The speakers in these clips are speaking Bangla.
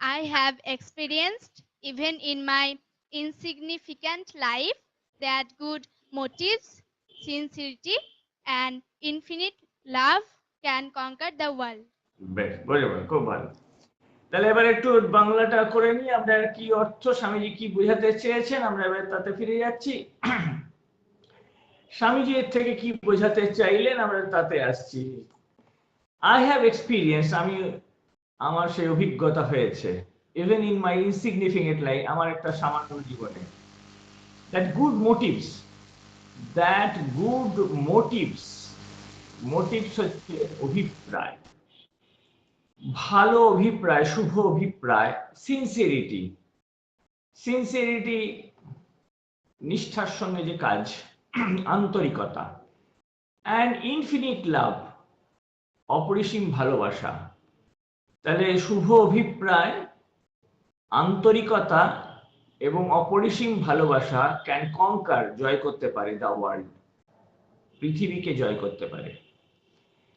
I have experienced, even in my insignificant life, that good motives, sincerity, and infinite love can conquer the world. তাহলে এবার একটু বাংলাটা করে নিই আমরা কি অর্থ স্বামীজি কি বোঝাতে চেয়েছেন আমরা এবার তাতে ফিরে যাচ্ছি স্বামীজি এর থেকে কি বোঝাতে চাইলেন আমরা তাতে আসছি আই হ্যাভ এক্সপিরিয়েন্স আমি আমার সেই অভিজ্ঞতা হয়েছে। Even in my insignificant life আমার একটা সামান্য জীবনে। That good motives that good motives motives হচ্ছে অভিপ্রায়। ভালো অভিপ্রায়, শুভ অভিপ্রায় সিনসিয়ারিটি সিনসিয়ারিটি নিষ্ঠার সঙ্গে যে কাজ, আন্তরিকতা। অ্যান্ড ইনফিনিট লাভ অপরিসীম ভালোবাসা। তাহলে শুভ অভিপ্রায়, আন্তরিকতা এবং অপরিসীম ভালোবাসা ক্যান কঙ্কার জয় করতে পারে দ্য ওয়ার্ল্ড পৃথিবীকে জয় করতে পারে।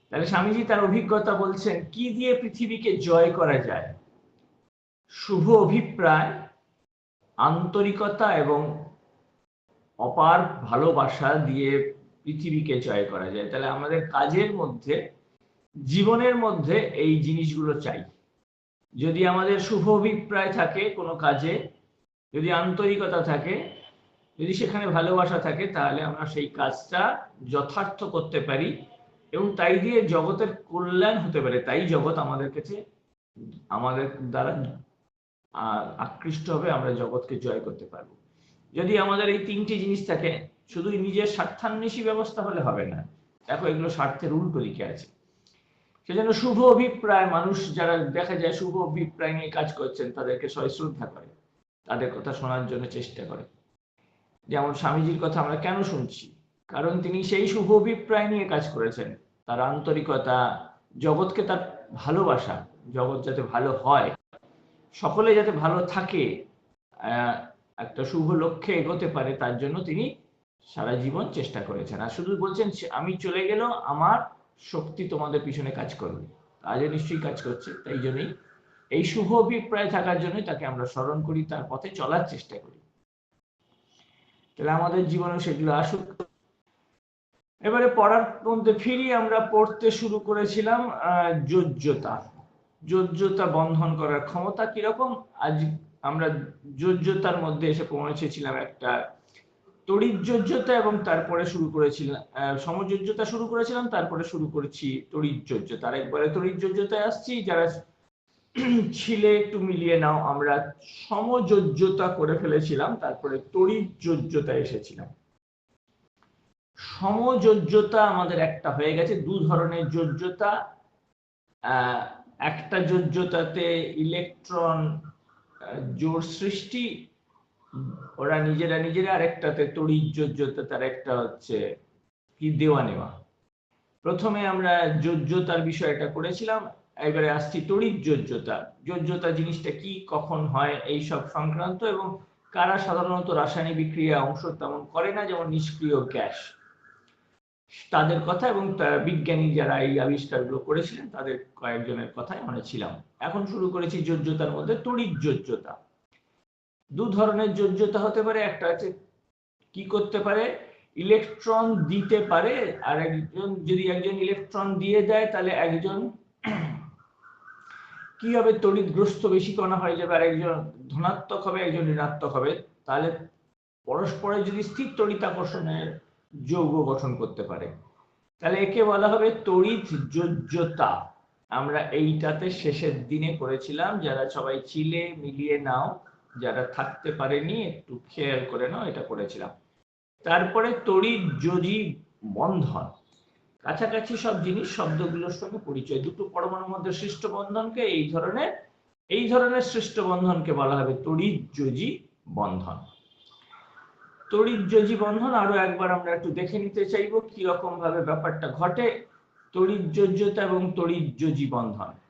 তাহলে স্বামীজি তার অভিজ্ঞতা বলছেন, কি দিয়ে পৃথিবীকে জয় করা যায়? শুভ অভিপ্রায়, আন্তরিকতা এবং অপার ভালোবাসা দিয়ে পৃথিবীকে জয় করা যায়। তাহলে আমাদের কাজের মধ্যে জীবনের মধ্যে এই জিনিসগুলো চাই। যদি আমাদের শুভ অভিপ্রায় থাকে কোনো কাজে, যদি আন্তরিকতা থাকে, যদি সেখানে ভালোবাসা থাকে, তাহলে আমরা সেই কাজটা যথার্থ করতে পারি এবং তাই দিয়ে জগতের কল্যাণ হতে পারে। তাই জগৎ আমাদের কাছে, আমাদের দ্বারা আকৃষ্ট হবে, আমরা জগৎকে জয় করতে পারব। যদি আমাদের এই তিনটি জিনিস থাকে শুধু নিজের স্বার্থান্বেষী ব্যবস্থা হলে হবে না। দেখো এগুলো স্বার্থের উল্টো দিকে আছে। সেজন্য শুভ অভিপ্রায়, মানুষ যারা দেখা যায় শুভ অভিপ্রায় নিয়ে কাজ করছেন, তাদেরকে সশ্রদ্ধা করে, তাদের কথা শোনার জন্য চেষ্টা করে। যেমন স্বামীজির কথা আমরা কেন শুনছি? কারণ তিনি সেই শুভ অভিপ্রায় নিয়ে কাজ করেছেন। তার আন্তরিকতা, জগৎকে তার ভালোবাসা, জগৎ যাতে ভালো হয়, সকলে যাতে ভালো থাকে একটা শুভ লক্ষ্যে এগোতে পারে, তার জন্য তিনি সারা জীবন চেষ্টা করেছেন। আর শুধু বলছেন, আমি চলে গেলেও আমার শক্তি তোমাদের পিছনে কাজ করবে। আজও নিশ্চয়ই কাজ করছে, তাই জন্যই এই শুভ অভিপ্রায় থাকার জন্যই তাকে আমরা স্মরণ করি, তার পথে চলার চেষ্টা করি। তাহলে আমাদের জীবনে সেগুলো আসুক। এবারে পড়ার মধ্যে ফিরি আমরা পড়তে শুরু করেছিলাম যোজ্যতা। যোজ্যতা বন্ধন করার ক্ষমতা কীরকম? আজ আমরা যোজ্যতার মধ্যে এসে পৌঁছেছিলাম একটা তড়িৎ যোজ্যতা এবং তারপরে শুরু করেছিলাম সমযোজ্যতা শুরু করেছিলাম, তারপরে শুরু করেছি তড়িৎ যোজ্যতা আর একবারে তড়িৎ যোজ্যতায় আসছি, যারা ছিলে একটু মিলিয়ে নাও, আমরা সমযোজ্যতা করে ফেলেছিলাম, তারপরে তড়িৎযোজ্যতা এসেছিলাম। সমযোজ্যতা আমাদের একটা হয়ে গেছে, দু ধরনের যোজ্যতা। একটা যোজ্যতাতে ইলেকট্রন জোর সৃষ্টি ওরা নিজেরা নিজেরা আরেকটাতে তড়িৎ যোজ্যতা তার একটা হচ্ছে কি দেওয়া নেওয়া প্রথমে আমরা যোজ্যতার বিষয়টা করেছিলাম, এবারে আসছি তড়িৎ যোজ্যতা যোজ্যতা জিনিসটা কি, কখন হয়, এই সব সংক্রান্ত এবং কারা সাধারণত রাসায়নিক বিক্রিয়া অংশ তেমন করে না, যেমন নিষ্ক্রিয় গ্যাস। তাদের কথা এবং বিজ্ঞানী যারা এই আবিষ্কারগুলো করেছিলেন, তাদের কয়েকজনের কথাই আমরা ছিলাম। এখন শুরু করেছি যোজ্যতার মধ্যে তড়িৎ যোজ্যতা দু ধরনের যোজ্যতা হতে পারে, একটা আছে কি করতে পারে ইলেকট্রন দিতে পারে, আর একজন, যদি একজন ইলেকট্রন দিয়ে দেয়, তাহলে একজন কি হবে তড়িৎগ্রস্ত বেশি কণা হয়ে যাবে, আর একজন ধনাত্মক হবে, একজন ঋণাত্মক হবে, তাহলে পরস্পরের যদি স্থির তড়িৎ আকর্ষণের যৌগ গঠন করতে পারে, তাহলে একে বলা হবে তড়িৎ যোজ্যতা। আমরা এইটাতে শেষের দিনে করেছিলাম, যারা সবাই ছিলে, মিলিয়ে নাও। যারা থাকতে পারেনি, একটু খেয়াল করে নাও, এটা করেছিলাম। তারপরে তড়িৎ যোজি বন্ধন। কাছাকাছি সব জিনিস, শব্দগুলোর সঙ্গে পরিচয়। দুটো পরমাণুর মধ্যে সৃষ্ট বন্ধনকে এই ধরনের এই ধরনের সৃষ্ট বন্ধনকে বলা হবে তড়িৎ যোজি বন্ধন। তড়িৎ যোজি বন্ধন আরও একবার আমরা একটু দেখে নিতে চাইব কি রকম ভাবে ব্যাপারটা ঘটে। তড়িৎ এবং তড়িৎ যোজি বন্ধন।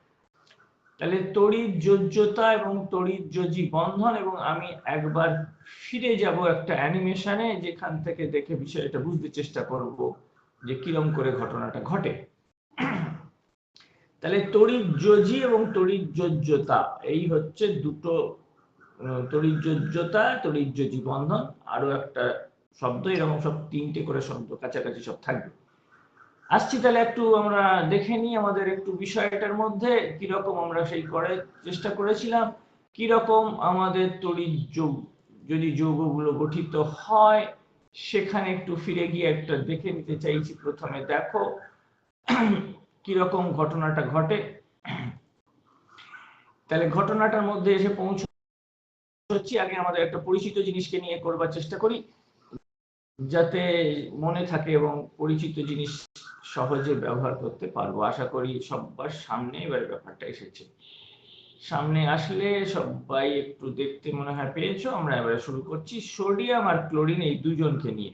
তাহলে তড়িৎ যোজ্যতা এবং তড়িৎ যোজি বন্ধন এবং আমি একবার ফিরে যাব একটা অ্যানিমেশনে যেখান থেকে দেখে বিষয়টা বুঝতে চেষ্টা করব যে কিরম করে ঘটনাটা ঘটে। তাহলে তড়িৎযোজী এবং তড়িৎ যোজ্যতা এই হচ্ছে দুটো আহ, তড়িৎযোজ্যতা তড়িৎযোজী বন্ধন আরও একটা শব্দ এরকম সব তিনটে করে শব্দ কাছাকাছি সব থাকবে। আসছি তাহলে একটু আমরা দেখে নিই আমাদের একটু বিষয়টার মধ্যে, কীরকম আমরা সেই করার চেষ্টা করেছিলাম, কীরকম আমাদের তড়িৎ যোগ, যদি যৌগগুলো গঠিত হয়, সেখানে একটু ফিরে গিয়ে একটা দেখে নিতে চাইছি। প্রথমে দেখো, কীরকম ঘটনাটা ঘটে। তাহলে ঘটনাটার মধ্যে এসে পৌঁছচ্ছি। আগে আমাদের একটা পরিচিত জিনিসকে নিয়ে করবার চেষ্টা করি, যাতে মনে থাকে এবং পরিচিত জিনিস সহজে ব্যবহার করতে পারব। আশা করি সবার সামনে এবার ব্যাপারটা এসেছে। সামনে আসলে সবাই একটু দেখতে মনে হয় পেয়েছ, আমরা এবারে শুরু করছি। সোডিয়াম আর ক্লোরিন এই দুজনকে নিয়ে।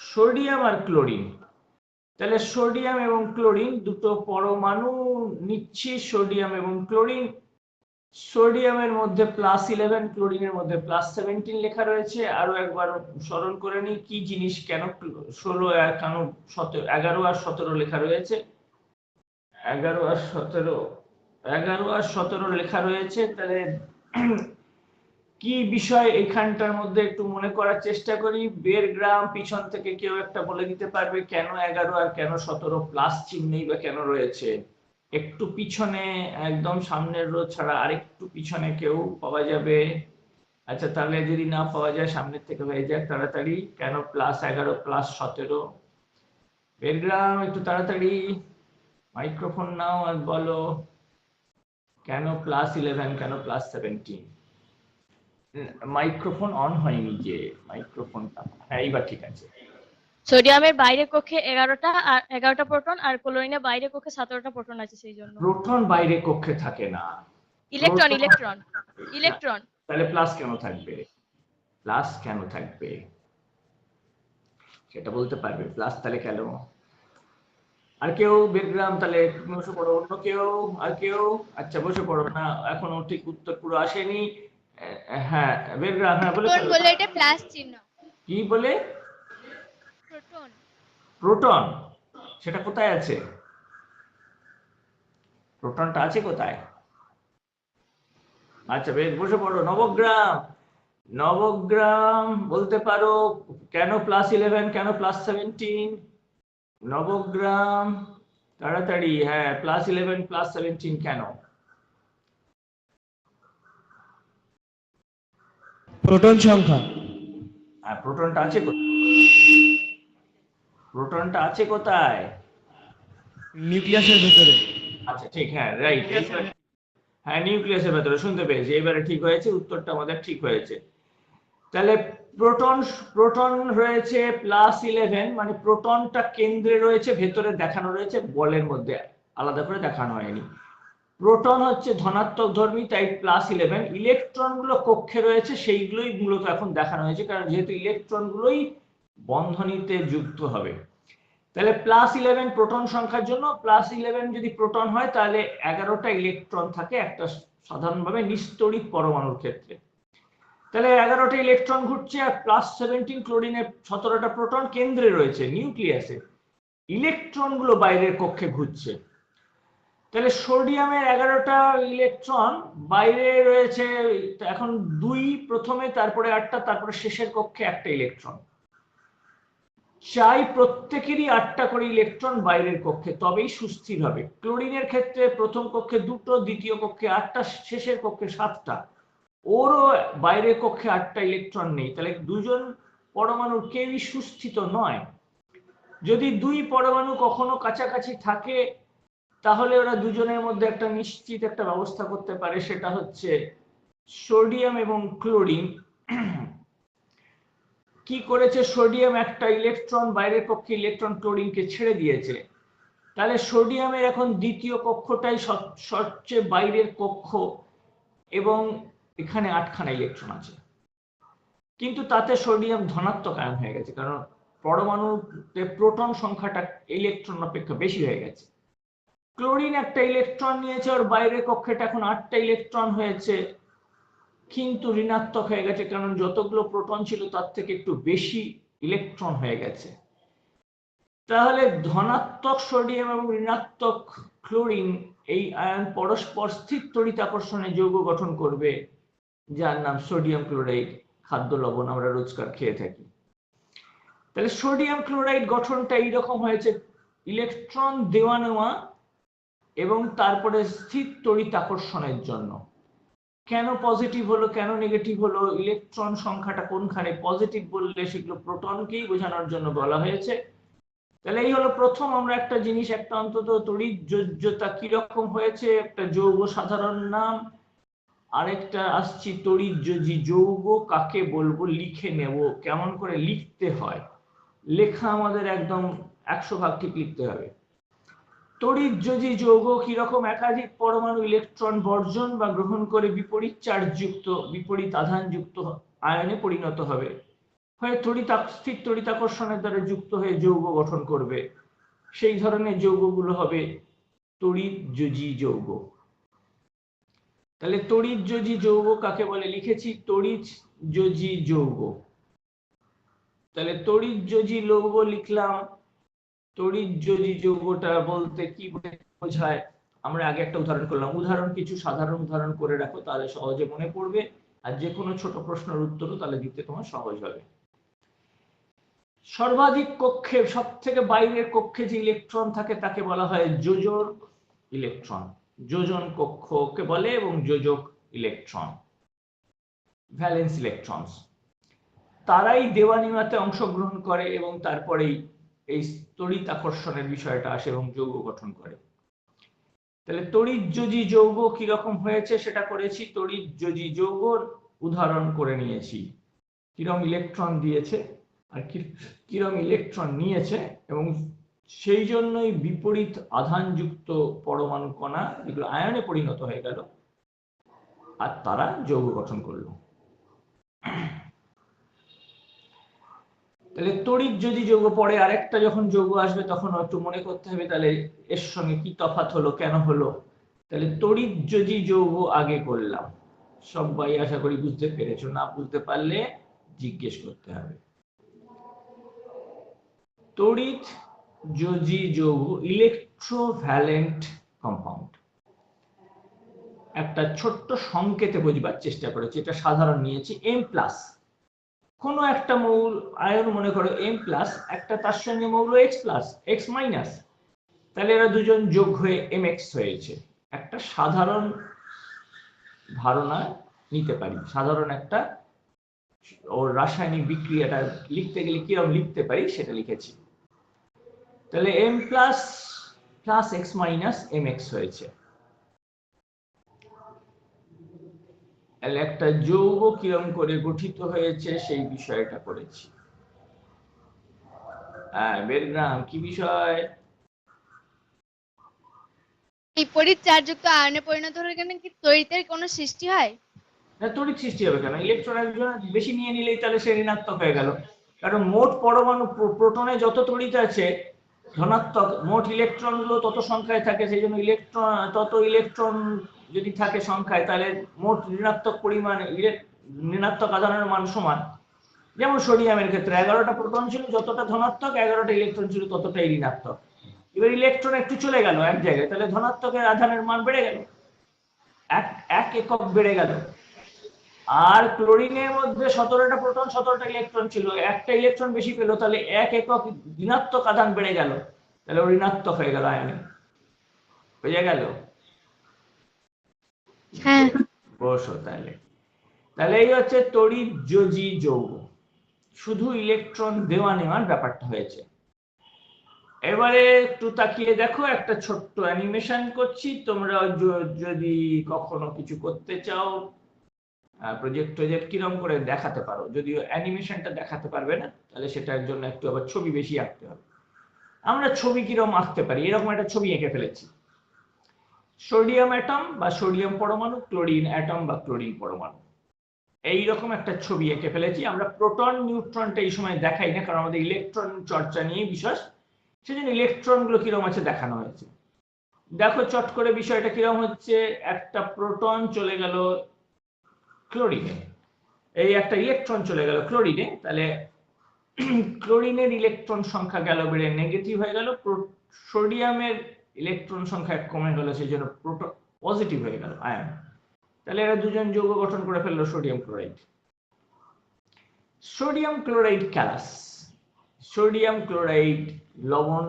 সোডিয়াম আর ক্লোরিন। তাহলে সোডিয়াম এবং ক্লোরিন দুটো পরমাণু নিচ্ছি। সোডিয়াম এবং ক্লোরিন সোডিয়ামের মধ্যে প্লাস ইলেভেন ক্লোরিনের মধ্যে প্লাস সেভেন্টিন লেখা রয়েছে। আরও একবার স্মরণ করে নিই, কি জিনিস কেন ষোলো আর কেন সতেরো, এগারো আর সতেরো লেখা রয়েছে? এগারো আর সতেরো, এগারো আর সতেরো লেখা রয়েছে, তাহলে কি বিষয় এখানটার মধ্যে একটু মনে করার চেষ্টা করি? বের গ্রাম, পিছন থেকে কেউ একটা বলে দিতে পারবে, কেন এগারো আর কেন সতেরো প্লাস চিহ্নই বা কেন রয়েছে? একটু পিছনে, একদম সামনের রো ছাড়া আরেকটু পিছনে কেউ পাওয়া যাবে? আচ্ছা তাহলে যদি না পাওয়া যায়, সামনের থেকে হয়ে যাক তাড়াতাড়ি। কেন প্লাস এগারো প্লাস সতেরো? বেরগ্রাম একটু তাড়াতাড়ি। মাইক্রোফোন নাও আর বলো, কেন প্লাস ইলেভেন কেন প্লাস সেভেন্টিন মাইক্রোফোন অন হয়নি যে, মাইক্রোফোনটা। হ্যাঁ এইবার ঠিক আছে। সোডিয়ামের বাইরের কক্ষে এগারোটা আর এগারোটা প্রোটন আর ক্লোরিনের বাইরের কক্ষে সতেরোটা প্রোটন আছে সেই জন্য। প্রোটন বাইরে কক্ষে থাকে না। Electron electron electron. তাহলে প্লাস কেন থাকবে? প্লাস কেন থাকবে? সেটা বলতে পারবে। প্লাস তাহলে কেন? আর কেউ বেরগ্রাম তাহলে বসে পড়ো। অন্য কেউ? আর কেউ? আচ্ছা বসে পড়ো না। এখনও ঠিক উত্তর পুরো আসেনি। হ্যাঁ বেরগ্রাম হ্যাঁ বলে বলে এটা প্লাস চিহ্ন। কি বলে? প্রোটন সেটা কোথায় আছে? প্রোটনটা আছে কোথায়? আচ্ছা বেশ বসে পড়ো। নবগ্রাম নবগ্রাম বলতে পারো কেন প্লাস ইলেভেন কেন প্লাস সেভেন্টিন নবগ্রাম তাড়াতাড়ি হ্যাঁ প্লাস ইলেভেন প্লাস সেভেন্টিন কেন? প্রোটন সংখ্যা। হ্যাঁ প্রোটনটা আছে কোথায়? প্রোটনটা আছে কোথায়? নিউক্লিয়াসের ভেতরে। আচ্ছা ঠিক হ্যাঁ রাইট হ্যাঁ নিউক্লিয়াসের ভেতরে শুনতে পেয়েছি। এবারে ঠিক হয়েছে উত্তরটা আমাদের ঠিক হয়েছে। তাহলে প্রোটন প্রোটন রয়েছে প্লাস ইলেভেন মানে প্রোটনটা কেন্দ্রে রয়েছে ভেতরে দেখানো রয়েছে বলের মধ্যে আলাদা করে দেখানো হয়নি। প্রোটন হচ্ছে ধনাত্মক ধর্মী তাই প্লাস ইলেভেন ইলেকট্রনগুলো কক্ষে রয়েছে সেইগুলোই মূলত এখন দেখানো হয়েছে কারণ যেহেতু ইলেকট্রন গুলোই বন্ধনীতে যুক্ত হবে। তাহলে প্লাস ইলেভেন প্রোটন সংখ্যার জন্য প্লাস ইলেভেন যদি প্রোটন হয়, তাহলে এগারোটা ইলেকট্রন থাকে একটা সাধারণভাবে নিস্তড়িত পরমাণুর ক্ষেত্রে। তাহলে এগারোটা ইলেকট্রন ঘুরছে আর প্লাস সেভেন্টিন ক্লোরিনের সতেরোটা প্রোটন কেন্দ্রে রয়েছে নিউক্লিয়াসে ইলেকট্রনগুলো বাইরের কক্ষে ঘুরছে। তাহলে সোডিয়ামের এগারোটা ইলেকট্রন বাইরে রয়েছে, এখন দুই প্রথমে, তারপরে আটটা, তারপরে শেষের কক্ষে একটা ইলেকট্রন চাই প্রত্যেকেরই আটটা করে ইলেকট্রন বাইরের কক্ষে, তবেই সুস্থির হবে। ক্লোরিনের ক্ষেত্রে প্রথম কক্ষে দুটো, দ্বিতীয় কক্ষে আটটা, শেষের কক্ষে সাতটা। ওরও বাইরের কক্ষে আটটা ইলেকট্রন নেই। তাহলে দুজন পরমাণুর কেউই সুস্থিত নয়। যদি দুই পরমাণু কখনো কাছাকাছি থাকে, তাহলে ওরা দুজনের মধ্যে একটা নিশ্চিত একটা ব্যবস্থা করতে পারে, সেটা হচ্ছে সোডিয়াম এবং ক্লোরিন। কি করেছে? সোডিয়াম একটা ইলেকট্রন, বাইরের কক্ষে ইলেকট্রন ক্লোরিনকে ছেড়ে দিয়েছে। তাহলে সোডিয়ামের এখন দ্বিতীয় কক্ষটাই সব- সবচেয়ে বাইরের কক্ষ এবং এখানে আটখানা ইলেকট্রন আছে। কিন্তু তাতে সোডিয়াম ধনাত্মক আয়ন হয়ে গেছে, কারণ পরমাণুতে প্রোটন সংখ্যাটা ইলেকট্রন অপেক্ষা বেশি হয়ে গেছে। ক্লোরিন একটা ইলেকট্রন নিয়েছে ওর বাইরের কক্ষেটা এখন আটটা ইলেকট্রন হয়েছে। কিন্তু ঋণাত্মক হয়ে গেছে, কারণ যতগুলো প্রোটন ছিল তার থেকে একটু বেশি ইলেকট্রন হয়ে গেছে। তাহলে ধনাত্মক সোডিয়াম এবং ঋণাত্মক ক্লোরিন এই আয়ন পরস্পর স্থির তড়িৎ আকর্ষণে যৌগ গঠন করবে, যার নাম সোডিয়াম ক্লোরাইড খাদ্য লবণ আমরা রোজকার খেয়ে থাকি। তাহলে সোডিয়াম ক্লোরাইড গঠনটা এইরকম হয়েছে, ইলেকট্রন দেওয়া নেওয়া এবং তারপরে স্থির তড়িৎ আকর্ষণের জন্য। কেন পজিটিভ হলো, কেন নেগেটিভ হলো ইলেকট্রন সংখ্যাটা কোনখানে পজিটিভ বললে সেগুলো প্রোটনকেই বোঝানোর জন্য বলা হয়েছে। তাহলে এই হলো প্রথম, আমরা একটা জিনিস, একটা অন্তত তড়িৎ যোজ্যতা কীরকম হয়েছে, একটা যৌগ সাধারণ নাম, আরেকটা আসছি তড়িৎ যোজি যৌগ, কাকে বলব, লিখে নেব, কেমন করে লিখতে হয়। লেখা আমাদের একদম একশো ভাগ ঠিক লিখতে হবে। তড়িৎ যোজি যৌগ কীরকম একাধিক পরমাণু ইলেকট্রন বর্জন বা গ্রহণ করে বিপরীত চার্জযুক্ত, বিপরীত আধানযুক্ত আয়নে পরিণত হবে। হয় তড়িৎ আক- স্থির তড়িৎ আকর্ষণের দ্বারা যুক্ত হয়ে যৌগ গঠন করবে। সেই ধরনের যৌগগুলো হবে তড়িৎ যোজি যৌগ। তাহলে তড়িৎ যোজি যৌগ কাকে বলে? লিখেছি তড়িৎ যোজি যৌগ। তাহলে তড়িৎ যোজি লৌহ লিখলাম যোজি যৌগটা বলতে কি বোঝায়? আমরা আগে একটা উদাহরণ করলাম। উদাহরণ কিছু সাধারণ উদাহরণ করে রাখো, তাহলে সহজে মনে পড়বে। আর যে কোনো ছোট প্রশ্নের উত্তরও তাহলে দিতে তোমার সহজ হবে। সর্বাধিক কক্ষে সব থেকে বাইরের কক্ষে যে ইলেকট্রন থাকে তাকে বলা হয় যোজক ইলেকট্রন। যোজন কক্ষকে বলে এবং যোজক ইলেকট্রন। Valence electrons. তারাই দেওয়ানিমাতে অংশগ্রহণ করে এবং তারপরেই এই তড়িৎ আকর্ষণের বিষয়টা আসে এবং যৌগ গঠন করে। তাহলে তড়িৎ যোজি যৌগ কীরকম হয়েছে সেটা করেছি? তড়িৎ যোজি যৌগ উদাহরণ করে নিয়েছি। কিরম ইলেকট্রন দিয়েছে আর কিরম ইলেকট্রন নিয়েছে এবং সেই জন্যই বিপরীত আধানযুক্ত পরমাণু কণা যেগুলো আয়নে পরিণত হয়ে গেল আর তারা যৌগ গঠন করল। তাহলে তড়িৎ যদি যৌগ পড়ে, আরেকটা যখন যৌগ আসবে, তখন একটু মনে করতে হবে তাহলে এর সঙ্গে কি তফাৎ হলো, কেন হলো? তাহলে তড়িৎ যদি যৌগ আগে করলাম, সবাই আশা করি বুঝতে পেরেছ, না বুঝতে পারলে জিজ্ঞেস করতে হবে। তড়িৎ যোজি যৌগ ইলেকট্রোভ্যালেন্ট কম্পাউন্ড একটা ছোট্ট সংকেতে বোঝবার চেষ্টা করেছি, এটা সাধারণ নিয়েছি এম প্লাস কোনো একটা মৌল আয়ন মনে করো এম প্লাস একটা তার সঙ্গে মৌল এক্স প্লাস এক্স মাইনাস তাহলে এরা দুজন যোগ হয়ে এম এক্স হয়েছে। একটা সাধারণ ধারণা নিতে পারি। সাধারণ একটা ওর রাসায়নিক বিক্রিয়াটা লিখতে গেলে কীরকম লিখতে পারি সেটা লিখেছি। তাহলে M plus plus X minus M X হয়েছে। তাহলে একটা যৌগ কিরম করে গঠিত হয়েছে সেই বিষয়টা করেছি হ্যাঁ বেরগ্রাম কি বিষয়? বিপরীত চার্জযুক্ত আয়নে পরিণত হলে কেন কি তড়িতের কোনো সৃষ্টি হয়? না তড়িৎ সৃষ্টি হবে কেন? ইলেকট্রন একজন বেশি নিয়ে নিলেই তাহলে সে ঋণাত্মক হয়ে গেল। কারণ মোট পরমাণু প্রো- প্রোটনে যত তড়িৎ আছে ধনাত্মক মোট ইলেকট্রনগুলো তত সংখ্যায় থাকে সেই জন্য ইলেকট্রন তত ইলেকট্রন যদি থাকে সংখ্যায়, তাহলে মোট ঋণাত্মক পরিমাণ ঋণাত্মক আধানের মান সমান। যেমন সোডিয়ামের ক্ষেত্রে এগারোটা প্রোটন ছিল, যতটা ধনাত্মক, এগারোটা ইলেকট্রন ছিল, ততটাই ঋণাত্মক। এবার ইলেকট্রন একটু চলে গেল এক জায়গায়, তাহলে ধনাত্মকের আধানের মান বেড়ে গেল। এক এক একক বেড়ে গেল। আর ক্লোরিনের মধ্যে সতেরোটা প্রোটন, সতেরোটা ইলেকট্রন ছিল, একটা ইলেকট্রন বেশি পেল, তাহলে এক একক ঋণাত্মক আধান বেড়ে গেল। তাহলে ঋণাত্মক হয়ে গেল আয়নে। বুঝে গেল। হ্যাঁ। বসো তাহলে। তাহলে এই হচ্ছে তড়িৎ যোজি যৌগ। শুধু ইলেকট্রন দেওয়া নেওয়ার ব্যাপারটা হয়েছে। এবারে একটু তাকিয়ে দেখো, একটা ছোট্ট অ্যানিমেশন করছি। তোমরা যদি কখনো কিছু করতে চাও প্রজেক্ট প্রজেক্ট কিরম করে দেখাতে পারো। যদিও অ্যানিমেশনটা দেখাতে পারবে না, তাহলে সেটার জন্য একটু আবার ছবি বেশি আঁকতে হবে। আমরা ছবি কিরম আঁকতে পারি? এরকম একটা ছবি এঁকে ফেলেছি। সোডিয়াম অ্যাটম বা সোডিয়াম পরমাণু, ক্লোরিন অ্যাটম বা ক্লোরিন পরমাণু। এই রকম একটা ছবি এঁকে ফেলেছি। আমরা প্রোটন, নিউট্রনটা এই সময় দেখাই না, কারণ আমাদের ইলেকট্রন চর্চা নিয়ে বিশ্বাস সেজন্য ইলেকট্রনগুলো কিরম আছে দেখানো হয়েছে। দেখো, চট করে বিষয়টা কিরম হচ্ছে। একটা প্রোটন চলে গেল ক্লোরিনে। এই একটা ইলেকট্রন চলে গেল ক্লোরিনে। তাহলে ক্লোরিনের ইলেকট্রন সংখ্যা গেল বেড়ে নেগেটিভ হয়ে গেল। সোডিয়ামের ইলেকট্রন সংখ্যা কমে গেল, সেই জন্য প্রোটন পজিটিভ হয়ে গেল আয়ন তাহলে এরা দুজন যৌগ গঠন করে ফেলল সোডিয়াম ক্লোরাইড সোডিয়াম ক্লোরাইড ক্যালাস সোডিয়াম ক্লোরাইড লবণ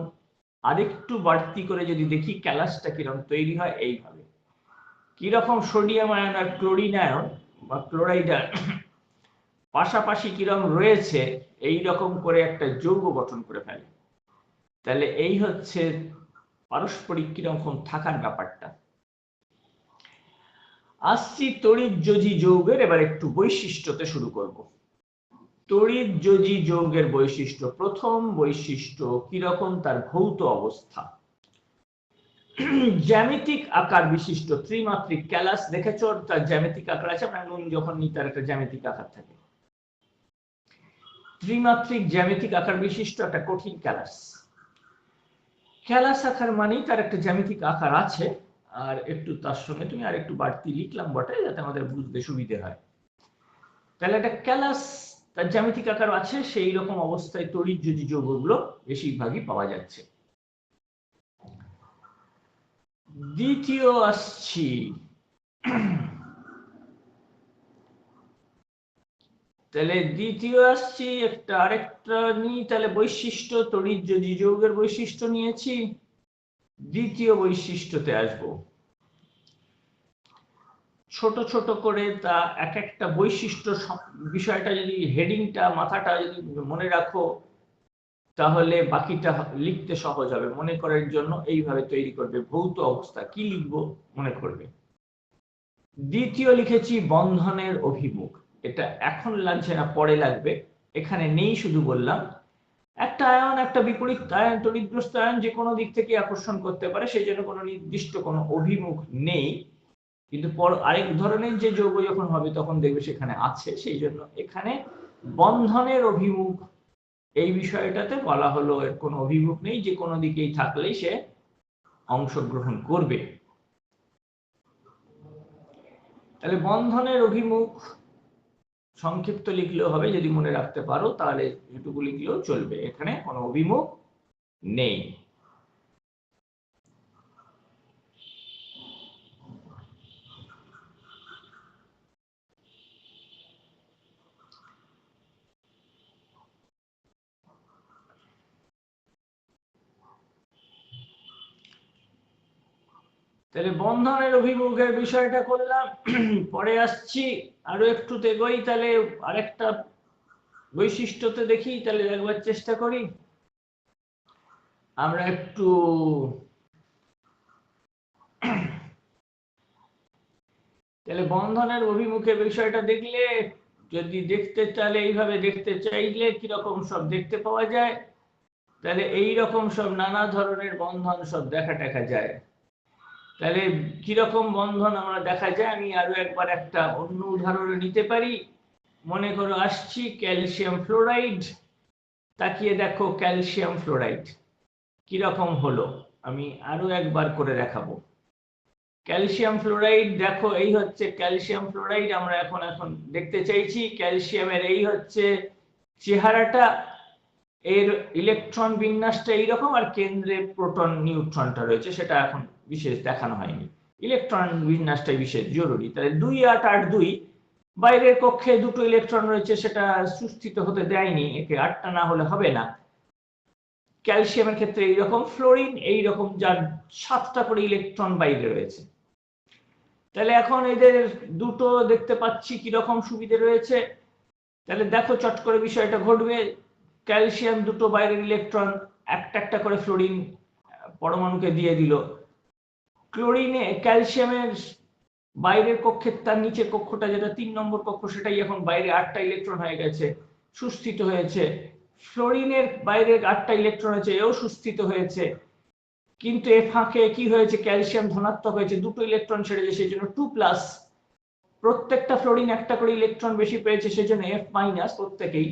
আরেকটু বাড়তি করে যদি দেখি ক্যালাসটা কীরকম তৈরি হয়, এইভাবে। কীরকম সোডিয়াম আয়ন আর ক্লোরিন আয়ন বা ক্লোরাইড আয়ন পাশাপাশি কীরকম রয়েছে এই রকম করে একটা যৌগ গঠন করে ফেলে। তাহলে এই হচ্ছে পারস্পরিক কীরকম থাকার ব্যাপারটা। আসছি তড়িৎ যোজি যৌগের এবার একটু বৈশিষ্ট্যতে শুরু করব। তড়িৎ যোজি যৌগের বৈশিষ্ট্য, প্রথম বৈশিষ্ট্য কীরকম তার ভৌত অবস্থা। জ্যামিতিক আকার বিশিষ্ট ত্রিমাত্রিক ক্যালাস, দেখেছ? তার জ্যামিতিক আকার আছে আমরা নুন যখন নিই তার একটা জ্যামিতিক আকার থাকে। ত্রিমাত্রিক জ্যামিতিক আকার বিশিষ্ট একটা কঠিন ক্যালাস। ক্যালাস আকার মানেই তার একটা জ্যামিতিক আকার আছে, আর একটু তার সঙ্গে তুমি আর একটু বাড়তি লিখলাম বটে, যাতে আমাদের বুঝতে সুবিধে হয়। তাহলে একটা ক্যালাস, তার জ্যামিতিক আকার আছে, সেই রকম অবস্থায় তড়িৎ যদি যৌগগুলো বেশিরভাগই পাওয়া যাচ্ছে। দ্বিতীয় আসছি। তাহলে দ্বিতীয় আসছি, একটা আরেকটা নিই, তাহলে বৈশিষ্ট্য তড়িৎ যদি যৌগের বৈশিষ্ট্য নিয়েছি, দ্বিতীয় বৈশিষ্ট্যতে আসব। ছোট ছোট করে তা এক একটা বৈশিষ্ট্য বিষয়টা যদি হেডিংটা, মাথাটা যদি মনে রাখো, তাহলে বাকিটা লিখতে সহজ হবে। মনে করার জন্য এইভাবে তৈরি করবে। ভৌত অবস্থা কি লিখব? মনে করবে। দ্বিতীয় লিখেছি বন্ধনের অভিমুখ। এটা এখন লাগছে না, পরে লাগবে। এখানে নেই শুধু বললাম, একটা আয়ন, একটা বিপরীত আয়ন, তড়িৎগ্রস্ত আয়ন যে কোনো দিক থেকে আকর্ষণ করতে পারে, সেই জন্য কোনো নির্দিষ্ট কোনো অভিমুখ নেই। কিন্তু পর আরেক ধরনের যে যৌগ যখন হবে, তখন দেখবে সেখানে আছে। সেই জন্য এখানে বন্ধনের অভিমুখ, এই বিষয়টাতে বলা হলো এর কোনো অভিমুখ নেই, যে কোনো দিকেই থাকলেই সে অংশগ্রহণ করবে। তাহলে বন্ধনের অভিমুখ সংক্ষিপ্ত লিখলেও হবে, যদি মনে রাখতে পারো, তাহলে এটুকু লিখলেও চলবে। এখানে কোনো অভিমুখ নেই। তাহলে বন্ধনের অভিমুখের বিষয়টা করলাম। পরে আসছি, আরও একটু তেগোই তাহলে আরেকটা বৈশিষ্ট্যতে দেখি, তাহলে একবার চেষ্টা করি। আমরা একটু তাহলে বন্ধনের অভিমুখের বিষয়টা দেখলে, যদি দেখতে চাইলে এইভাবে দেখতে চাইলে কীরকম সব দেখতে পাওয়া যায়? তাহলে এই রকম সব নানা ধরনের বন্ধন সব দেখা দেখা যায়। তাহলে কীরকম বন্ধন আমরা দেখা যায়? আমি আরও একবার একটা অন্য উদাহরণ নিতে পারি। মনে করো, আসছি ক্যালসিয়াম ফ্লোরাইড। তাকিয়ে দেখো ক্যালসিয়াম ফ্লোরাইড কীরকম হলো? আমি আরও একবার করে দেখাবো। ক্যালসিয়াম ফ্লোরাইড, দেখো, এই হচ্ছে ক্যালসিয়াম ফ্লোরাইড। আমরা এখন এখন দেখতে চাইছি ক্যালসিয়ামের এই হচ্ছে চেহারাটা। এর ইলেকট্রন বিন্যাসটা এইরকম আর কেন্দ্রে প্রোটন নিউট্রনটা রয়েছে, সেটা এখন বিশেষ দেখানো হয়নি। ইলেকট্রন বিন্যাসটাই বিশেষ জরুরি। তাহলে দুই আট আট দুই, বাইরের কক্ষে দুটো ইলেকট্রন রয়েছে, সেটা সুস্থিত হতে দেয়নি, একে আটটা না হলে হবে না। ক্যালসিয়ামের ক্ষেত্রে এইরকম, ফ্লোরিন এইরকম, যার সাতটা করে ইলেকট্রন বাইরে রয়েছে। তাহলে এখন এদের দুটো দেখতে পাচ্ছি কীরকম সুবিধে রয়েছে। তাহলে দেখো চট করে বিষয়টা ঘটবে। ক্যালসিয়াম দুটো বাইরের ইলেকট্রন একটা একটা করে ফ্লোরিন পরমাণুকে দিয়ে দিল। ক্লোরিনে ক্যালসিয়ামের বাইরের কক্ষের তার নিচে কক্ষটা যেটা তিন নম্বর কক্ষ, সেটাই এখন বাইরে আটটা ইলেকট্রন হয়ে গেছে, সুস্থিত হয়েছে। ফ্লোরিনের বাইরে আটটা ইলেকট্রন হয়েছে এও সুস্থিত হয়েছে। কিন্তু এ ফাঁকে কি হয়েছে? ক্যালসিয়াম ধনাত্মক হয়েছে, দুটো ইলেকট্রন ছেড়েছে সেই জন্য টু প্লাস। প্রত্যেকটা ফ্লোরিন একটা করে ইলেকট্রন বেশি পেয়েছে সেই জন্য এফ মাইনাস প্রত্যেকেই।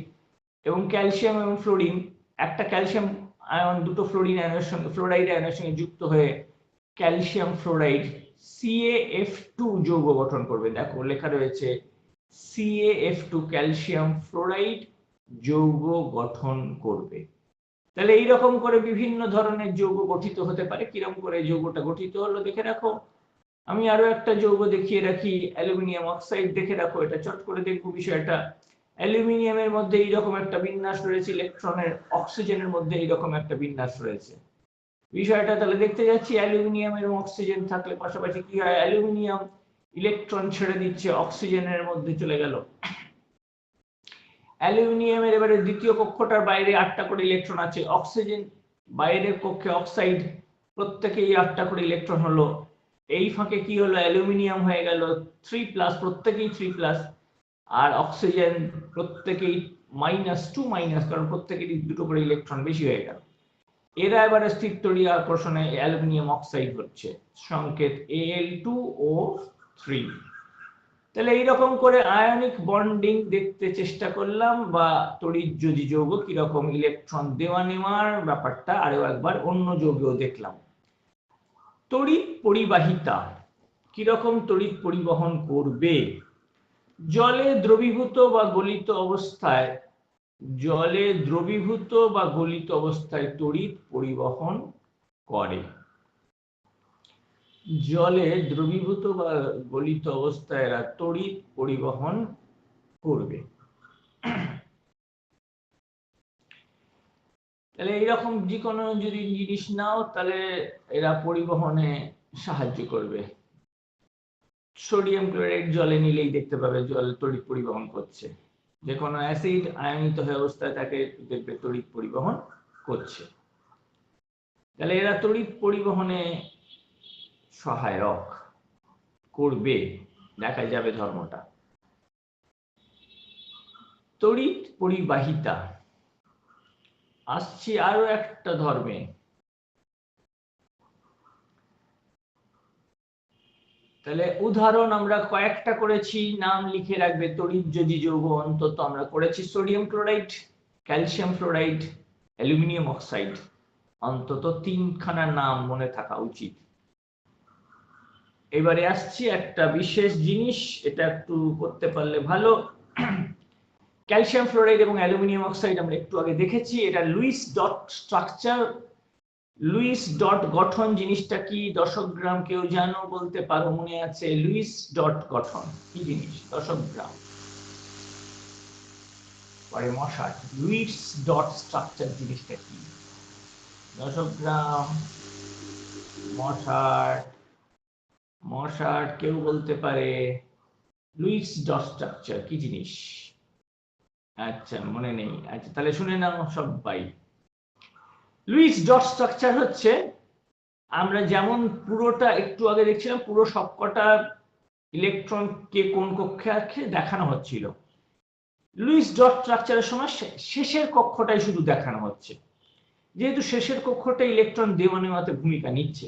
এবং ক্যালসিয়াম এবং ফ্লোরিন একটা ক্যালসিয়াম আয়ন দুটো ফ্লোরিন আয়নের সঙ্গে ফ্লোরাইড আয়নের সঙ্গে যুক্ত হয়ে ক্যালসিয়াম ফ্লোরাইড সিএএফ টু যৌগ গঠন করবে। দেখো, লেখা রয়েছে সিএএফ টু ক্যালসিয়াম ফ্লোরাইড যৌগ গঠন করবে। তাহলে এইরকম করে বিভিন্ন ধরনের যৌগ গঠিত হতে পারে। কীরকম করে যৌগটা গঠিত হলো দেখে রাখো। আমি আরও একটা যৌগ দেখিয়ে রাখি, অ্যালুমিনিয়াম অক্সাইড দেখে রাখো। এটা চট করে দেখব বিষয়টা। অ্যালুমিনিয়ামের মধ্যে এইরকম একটা বিন্যাস রয়েছে, ইলেকট্রনের অক্সিজেনের মধ্যে এইরকম একটা বিন্যাস রয়েছে। বিষয়টা তাহলে দেখতে যাচ্ছি, অ্যালুমিনিয়াম এবং অক্সিজেন থাকলে পাশাপাশি কি হয়? অ্যালুমিনিয়াম ইলেকট্রন ছেড়ে দিচ্ছে, অক্সিজেনের মধ্যে চলে গেল। অ্যালুমিনিয়ামের এবারে দ্বিতীয় কক্ষটার বাইরে আটটা করে ইলেকট্রন আছে। অক্সিজেন বাইরের কক্ষে অক্সাইড, প্রত্যেকেই আটটা করে ইলেকট্রন হলো। এই ফাঁকে কি হলো? অ্যালুমিনিয়াম হয়ে গেল। থ্রি প্লাস, প্রত্যেকেই থ্রি প্লাস। আর অক্সিজেন প্রত্যেকেই মাইনাস টু মাইনাস কারণ প্রত্যেকেরই দুটো করে ইলেকট্রন বেশি হয়ে গেল। এরা এবারে স্থিরতরী আকর্ষণে অ্যালুমিনিয়াম অক্সাইড হচ্ছে সংকেত এল টু ও থ্রি তাহলে এইরকম করে আয়নিক বন্ডিং দেখতে চেষ্টা করলাম, বা তড়িৎ যদি যৌগ কীরকম ইলেকট্রন দেওয়া নেওয়ার ব্যাপারটা আরও একবার অন্য যৌগেও দেখলাম। তড়িৎ পরিবাহিতা কীরকম তড়িৎ পরিবহন করবে? জলে দ্রবীভূত বা গলিত অবস্থায়, জলে দ্রবীভূত বা গলিত অবস্থায় তড়িৎ পরিবহন করে। জলে দ্রবীভূত বা গলিত অবস্থায় এরা তড়িৎ পরিবহন করবে। তাহলে এইরকম যে কোনো যদি জিনিস নাও, তাহলে এরা পরিবহনে সাহায্য করবে। সোডিয়াম ক্লোরাইড জলে নিলেই দেখতে পাবে জল তড়িৎ পরিবহন করছে। যে কোনো অ্যাসিড আয়নিত হয়ে অবস্থায় তাকে দেখবে তড়িৎ পরিবহন করছে। তাহলে এরা তড়িৎ পরিবহনে সহায়ক, করবে দেখা যাবে ধর্মটা। তড়িৎ পরিবাহিতা, আসছি আরও একটা ধর্মে। তাহলে উদাহরণ আমরা কয়েকটা করেছি, নাম লিখে রাখবে তড়িৎ যদি যৌগ অন্তত আমরা করেছি sodium chloride, calcium fluoride aluminium oxide. অন্তত তিনখানা নাম মনে থাকা উচিত। এবারে আসছি একটা বিশেষ জিনিস, এটা একটু করতে পারলে ভালো। ক্যালসিয়াম ফ্লোরাইড এবং অ্যালুমিনিয়াম অক্সাইড আমরা একটু আগে দেখেছি, এটা Lewis dot structure Lewis dot গঠন জিনিসটা কি? দশক গ্রাম কেউ জানো বলতে পারো, মনে আছে? লুইস ডট গঠন, কি জিনিস? দশক গ্রাম। পরে মশাট লুইস ডট স্ট্রাকচার জিনিসটা কি? দশক গ্রাম মশাট মশাট কেউ বলতে পারে, লুইস ডট স্ট্রাকচার, কি জিনিস? আচ্ছা মনে নেই। আচ্ছা তাহলে শুনে নাও সবাই লুইস ডট স্ট্রাকচার হচ্ছে, আমরা যেমন পুরোটা একটু আগে দেখছিলাম, পুরো সবকটা ইলেকট্রন কে কোন কক্ষে আছে দেখানো হচ্ছিল। লুইস ডট স্ট্রাকচারের সময় শেষের কক্ষটাই শুধু দেখানো হচ্ছে। যেহেতু শেষের কক্ষটা ইলেকট্রন দেওয়া নেওয়াতে ভূমিকা নিচ্ছে।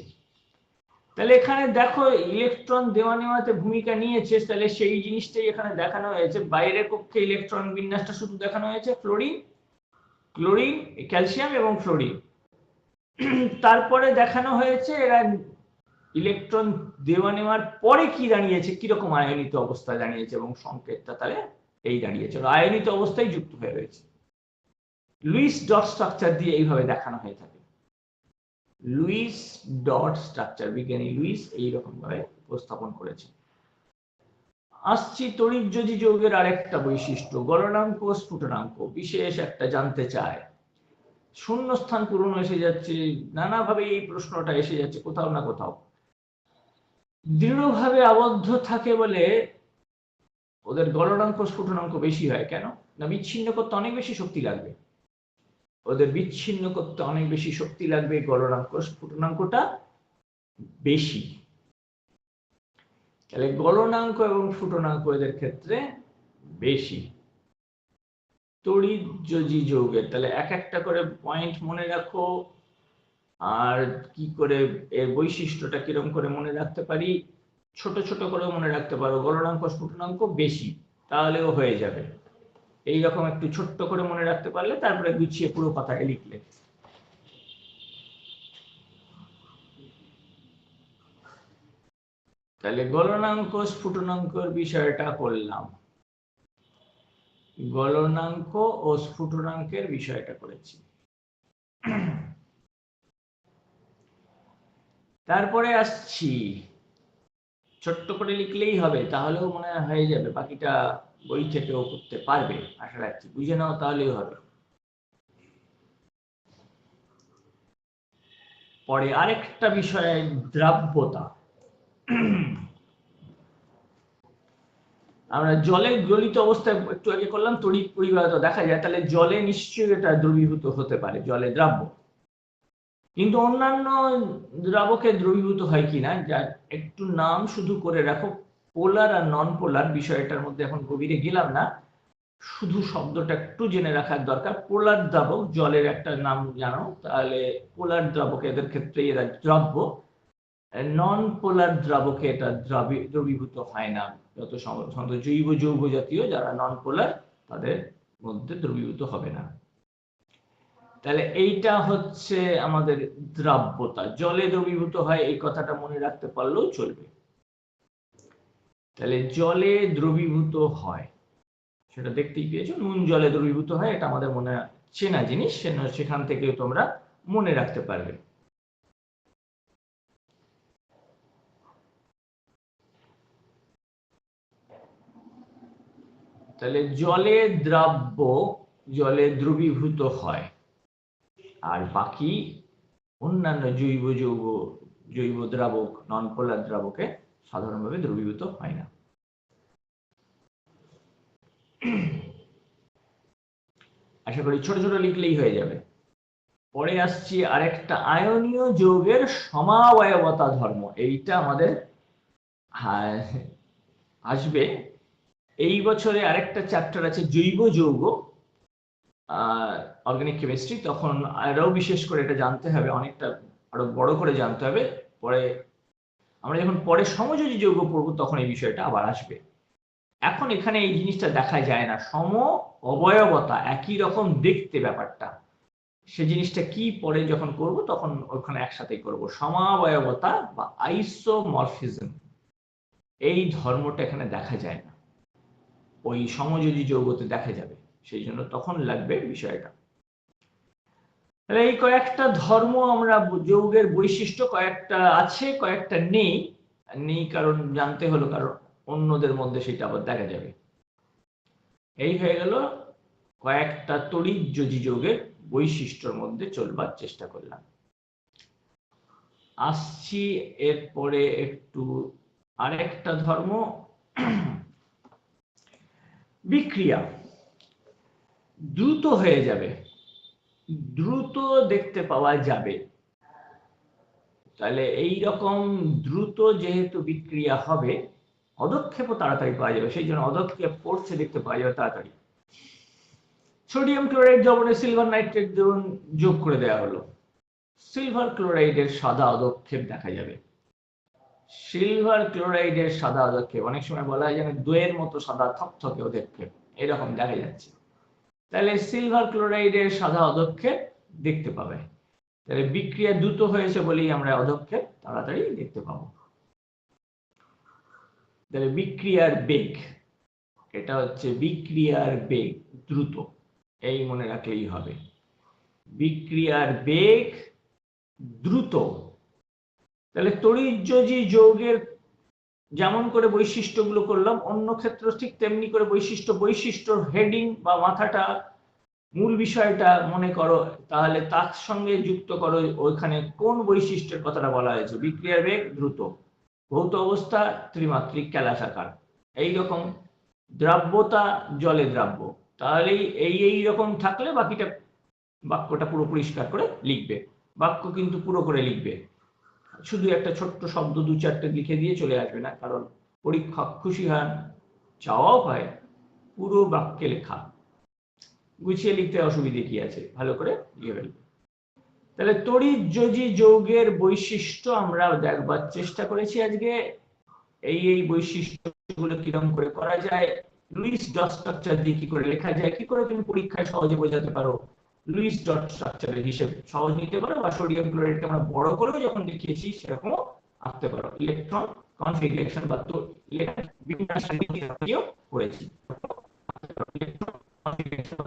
তাহলে এখানে দেখো ইলেকট্রন দেওয়া নেওয়াতে ভূমিকা নিয়েছে, তাহলে সেই জিনিসটাই এখানে দেখানো হয়েছে। বাইরের কক্ষে ইলেকট্রন বিন্যাসটা শুধু দেখানো হয়েছে ফ্লোরিন ক্লোরিন, ক্যালসিয়াম এবং ফ্লোরিন। তারপরে দেখানো হয়েছে এরা ইলেকট্রন দেওয়া নেওয়ার পরে কি দাঁড়িয়েছে কীরকম আয়নিত অবস্থায় দাঁড়িয়েছে এবং সংকেতটা তাহলে এই দাঁড়িয়েছে আয়নিত অবস্থায় যুক্ত হয়ে রয়েছে। লুইস ডট স্ট্রাকচার দিয়ে এইভাবে দেখানো হয়ে থাকে। লুইস ডট স্ট্রাকচার বিজ্ঞানী লুইস এইরকম ভাবে উপস্থাপন করেছে। আসছি তড়িৎযোজী যৌগের আরেকটা বৈশিষ্ট্য, গলনাঙ্ক স্ফুটনাঙ্ক, বিশেষ একটা জানতে চায়। শূন্যস্থান পূরণ এসে যাচ্ছে, নানাভাবে এই প্রশ্নটা এসে যাচ্ছে, কোথাও না কোথাও। দৃঢ়ভাবে আবদ্ধ থাকে বলে ওদের গলনাঙ্ক স্ফুটনাঙ্ক বেশি হয়, কেন? না বিচ্ছিন্ন করতে অনেক বেশি শক্তি লাগবে। ওদের বিচ্ছিন্ন করতে অনেক বেশি শক্তি লাগবে গলনাঙ্ক স্ফুটনাঙ্কটা বেশি। তাহলে গলনাঙ্ক এবং ফুটনাঙ্ক এদের ক্ষেত্রে বেশি। তড়িৎযোজী যৌগের, তাহলে এক একটা করে পয়েন্ট মনে রাখো, আর কি করে এর বৈশিষ্ট্যটা কীরকম করে মনে রাখতে পারি? ছোট ছোট করে মনে রাখতে পারো, গলনাঙ্ক স্ফুটনাঙ্ক বেশি, তাহলেও হয়ে যাবে। এই রকম একটু ছোট্ট করে মনে রাখতে পারলে তারপরে গুছিয়ে পুরো কথাটা লিখলে। তাহলে গলনাঙ্ক স্ফুটনাঙ্কর বিষয়টা করলাম। গলনাঙ্ক ও স্ফুটনাঙ্কের বিষয়টা করেছি। তারপরে আসছি। ছোট্ট করে লিখলেই হবে, তাহলেও মনে হয় যাবে, বাকিটা বই থেকেও করতে পারবে, আশা রাখছি। বুঝে নাও, তাহলেই হবে। পরে আরেকটা বিষয়, দ্রাব্যতা। আমরা জলে গলিত অবস্থায় একটু আগে করলাম, তড়িৎ পরিবাহিত দেখা যায়, তাহলে জলে নিশ্চয়ই এটা দ্রবীভূত হতে পারে, জলে দ্রাব্য। কিন্তু অন্যান্য দ্রাবকে দ্রবীভূত হয় কিনা, যার একটু নাম শুধু করে রাখো, পোলার আর নন পোলার বিষয়টার মধ্যে এখন গভীরে গেলাম না। শুধু শব্দটা একটু জেনে রাখার দরকার, পোলার দ্রাবক জলের একটা নাম জানো, তাহলে পোলার দ্রাবক এদের ক্ষেত্রে এরা দ্রব্য। নন পোলার দ্রাবকে এটা দ্রাবী- দ্রবীভূত হয় না। যত সম- সম্ভবত জৈব যৌগ জাতীয় যারা নন পোলার তাদের মধ্যে দ্রবীভূত হবে না। তাহলে এইটা হচ্ছে আমাদের দ্রাব্যতা। জলে দ্রবীভূত হয়, এই কথাটা মনে রাখতে পারলেও চলবে। তাহলে জলে দ্রবীভূত হয়। সেটা দেখতেই পেয়েছ, নুন জলে দ্রবীভূত হয়, এটা আমাদের মনে চেনা জিনিস সেখান থেকে তোমরা মনে রাখতে পারবে। তাহলে জলে দ্রাব্য জলে দ্রবীভূত হয়। আর বাকি অন্যান্য জৈব যৌগ জৈব দ্রাবক নন পোলার দ্রাবকে সাধারণভাবে দ্রবীভূত হয় না। আশা করি ছোট ছোট লিখলেই হয়ে যাবে। পরে আসছি আরেকটা আয়নীয় যৌগের সমাবয়বতা ধর্ম। এইটা আমাদের হ্যাঁ, আসবে। এই বছরে আরেকটা চ্যাপ্টার আছে জৈব যৌগ অর্গানিক কেমিস্ট্রি তখন আরও বিশেষ করে এটা জানতে হবে, অনেকটা আরও বড় করে জানতে হবে। পরে আমরা যখন পরে সমযোজী যৌগ পড়ব, তখন এই বিষয়টা আবার আসবে। এখন এখানে এই জিনিসটা দেখা যায় না। সম অবয়বতা, একই রকম দেখতে ব্যাপারটা। সে জিনিসটা কি পরে যখন করব, তখন ওখানে একসাথে করব। সমাবয়বতা বা আইসোমরফিজম এই ধর্মটা এখানে দেখা যায় না। ওই সমযোজী যৌগতে দেখা যাবে, সেই জন্য তখন লাগবে বিষয়টা। তাহলে এই কয়েকটা ধর্ম আমরা যৌগের বৈশিষ্ট্য কয়েকটা আছে, কয়েকটা নেই। নেই কারণ জানতে হলো, কারণ অন্যদের মধ্যে সেটা আবার দেখা যাবে। এই হয়ে গেল কয়েকটা তড়িৎযোজী যোগের বৈশিষ্ট্যর মধ্যে চলবার চেষ্টা করলাম। আসছি এরপরে একটু আরেকটা ধর্ম। বিক্রিয়া। দ্রুত হয়ে যাবে। দ্রুত দেখতে পাওয়া যাবে। তাহলে এই রকম দ্রুত যেহেতু বিক্রিয়া হবে, অদক্ষেপও তাড়াতাড়ি পাওয়া যাবে। সেই জন্য অদক্ষেপ পড়ছে দেখতে পাওয়া যাবে তাড়াতাড়ি। সোডিয়াম ক্লোরাইড দ্রবণে সিলভার নাইট্রেট দ্রবণ যোগ করে দেওয়া হলো। সিলভার ক্লোরাইডের সাদা অদক্ষেপ দেখা যাবে। সিলভার ক্লোরাইডের সাদা অদক্ষেপ অনেক সময় বলা হয় যেন দইয়ের মতো সাদা থকথকে অদক্ষেপ এরকম দেখা যাচ্ছে। তাহলে সিলভার ক্লোরাইডের সাদা অদক্ষেপ দেখতে পাবে। তাহলে বিক্রিয়া দ্রুত হয়েছে বলেই আমরা অদক্ষেপ তাড়াতাড়ি দেখতে পাবো। তাহলে বিক্রিয়ার বেগ, এটা হচ্ছে বিক্রিয়ার বেগ দ্রুত। এই মনে রাখলেই হবে। বিক্রিয়ার বেগ দ্রুত। তাহলে তড়িৎযোজী যৌগের যেমন করে বৈশিষ্ট্যগুলো করলাম, অন্য ক্ষেত্র ঠিক তেমনি করে বৈশিষ্ট্য, বৈশিষ্ট্যর হেডিং বা মাথাটা মূল বিষয়টা মনে করো, তাহলে তার সঙ্গে যুক্ত করো, ওইখানে কোন বৈশিষ্ট্যের কথাটা বলা হয়েছে? বিক্রিয়ার বেগ দ্রুত, ভৌত অবস্থা, ত্রিমাত্রিক ক্যালাসাকার এইরকম দ্রাব্যতা, জলে দ্রাব্য। তাহলেই এই এই রকম থাকলে বাকিটা বাক্যটা পুরো পরিষ্কার করে লিখবে। বাক্য কিন্তু পুরো করে লিখবে। শুধু একটা ছোট্ট শব্দ দু চারটে লিখে দিয়ে চলে আসবে না, কারণ পরীক্ষক খুশি হন, চাওয়াও হয়, পুরো বাক্যে লেখা। গুছিয়ে লিখতে অসুবিধে কি আছে? ভালো করে লিখে ফেলবে। তাহলে তড়িৎযোজী যৌগের বৈশিষ্ট্য আমরা দেখবার চেষ্টা করেছি আজকে। এই এই বৈশিষ্ট্যগুলো কীরকম করে করা যায়? লুইস ডট স্ট্রাকচার দিয়ে কি করে লেখা যায়? কি করে তুমি পরীক্ষায় সহজে বোঝাতে পারো? লুইস ডট স্ট্রাকচারের হিসেব সহজ নিতে পারো বা সোডিয়াম ক্লোরাইডকে আমরা বড় করেও যখন দেখিয়েছি, সেরকমও আঁকতে পারো। ইলেকট্রন কনফিগারেশন বা তো ইলেকট্রন বিন্যাস বিভিন্ন করেছি ইলেকট্রন কনফিগারেশন